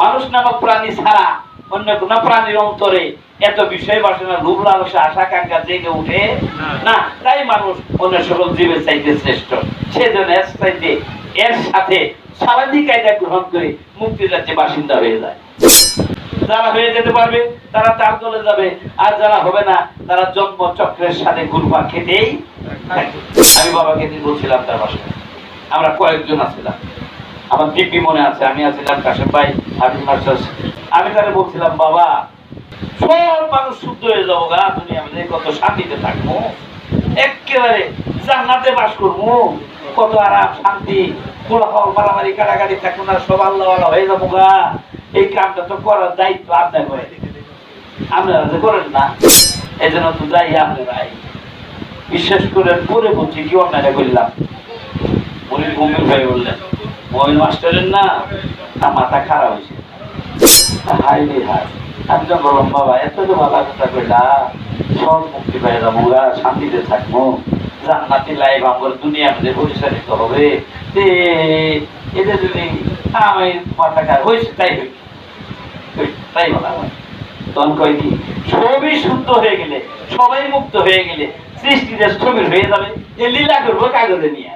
মানুষ নামক প্রাণী ছাড়া অন্য কোন প্রাণীর অন্তরে এত বিষয় বাসনা রূপ লালসা আশা কাঙ্ক্ষা জেগে উঠে না। তাই মানুষ অন্য সকল জীবের চাইতে শ্রেষ্ঠ। সেজন্য এর চাইতে এর সাথে স্বাভাবিক কায়দা গ্রহণ করে মুক্তির রাজ্যে বাসিন্দা হয়ে যায়। যারা হয়ে যেতে পারবে তারা তার দলে যাবে। আর যারা হবে না তারা জন্ম চক্রের সাথে গুরুপা খেতেই আমি বাবাকে বলছিলাম তার বাসায়? আমরা কয়েকজন আছিলাম। আমার দিব্যি মনে আছে, আমি আছিলাম কাশেম ভাই মাস্টার। আমি তাকে বলছিলাম, বাবা, সব মানুষ শুদ্ধ হয়ে যাব গা, তুমি আমাদের কত শান্তিতে থাকব। একেবারে জান্নাতে বাস করব। কত আরাম, শান্তি, কোলাহল, মারামারি, কাটাকাটি থাকব না, সব আল্লাহ আল্লাহ হয়ে যাব গা। এই কামটা তো করার দায়িত্ব আপনার হয়ে। আপনারা তো করেন না এই জন্য তো যাই আপনারাই বিশ্বাস করে করে বলছি কি অন্যায় করলাম। উনি গম্ভীর হয়ে বললেন ওই মাস্টারের না তার মাথা খারাপ হয়েছে। হাই রে হাই আমি তো এত তো ভালো সব মুক্তি পেয়ে যাব শান্তিতে থাকব। জান্নাতি লাইফ আমার দুনিয়া আমাদের পরিচালিত হবে। তে যদি আমি মাথা খারাপ হয়েছে, তাই তাই বলা হয় তখন কয় কি, সবই শুদ্ধ হয়ে গেলে, সবাই মুক্ত হয়ে গেলে সৃষ্টিতে স্থবির হয়ে যাবে। এ লীলা করব কাগজে নিয়ে।